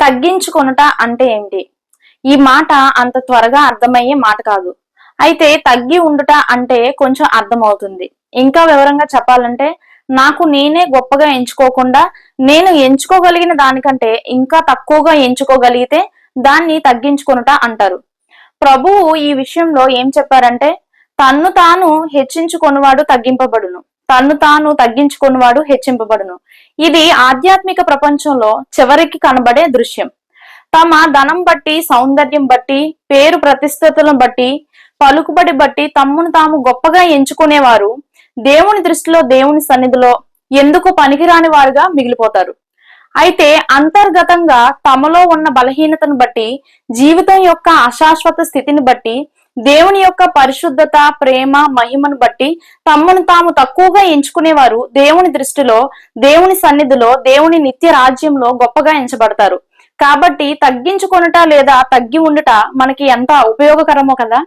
తగ్గించుకొనుట అంటే ఏంటి? ఈ మాట అంత త్వరగా అర్థమయ్యే మాట కాదు. అయితే తగ్గి ఉండుట అంటే కొంచెం అర్థమవుతుంది. ఇంకా వివరంగా చెప్పాలంటే నాకు నేనే గొప్పగా ఎంచుకోకుండా నేను ఎంచుకోగలిగిన దానికంటే ఇంకా తక్కువగా ఎంచుకోగలిగితే దాన్ని తగ్గించుకొనుట అంటారు. ప్రభువు ఈ విషయంలో ఏం చెప్పారంటే తన్ను తాను హెచ్చించుకొనివాడు తగ్గింపబడును. తన్ను తాను తగ్గించుకున్నవాడు హెచ్చింపబడును. ఇది ఆధ్యాత్మిక ప్రపంచంలో చివరికి కనబడే దృశ్యం. తమ ధనం బట్టి సౌందర్యం బట్టి పేరు ప్రతిష్టతలను బట్టి పలుకుబడి బట్టి తమ్మును తాము గొప్పగా ఎంచుకునేవారు దేవుని దృష్టిలో దేవుని సన్నిధిలో ఎందుకు పనికిరాని వారుగా మిగిలిపోతారు. అయితే అంతర్గతంగా తమలో ఉన్న బలహీనతను బట్టి జీవితం యొక్క అశాశ్వత స్థితిని బట్టి దేవుని యొక్క పరిశుద్ధత ప్రేమ మహిమను బట్టి తమను తాము తక్కువగా ఎంచుకునేవారు దేవుని దృష్టిలో దేవుని సన్నిధిలో దేవుని నిత్య రాజ్యంలో గొప్పగా ఎంచబడతారు. కాబట్టి తగ్గించుకొనుట లేదా తగ్గి ఉండుట మనకి ఎంత ఉపయోగకరమో కదా?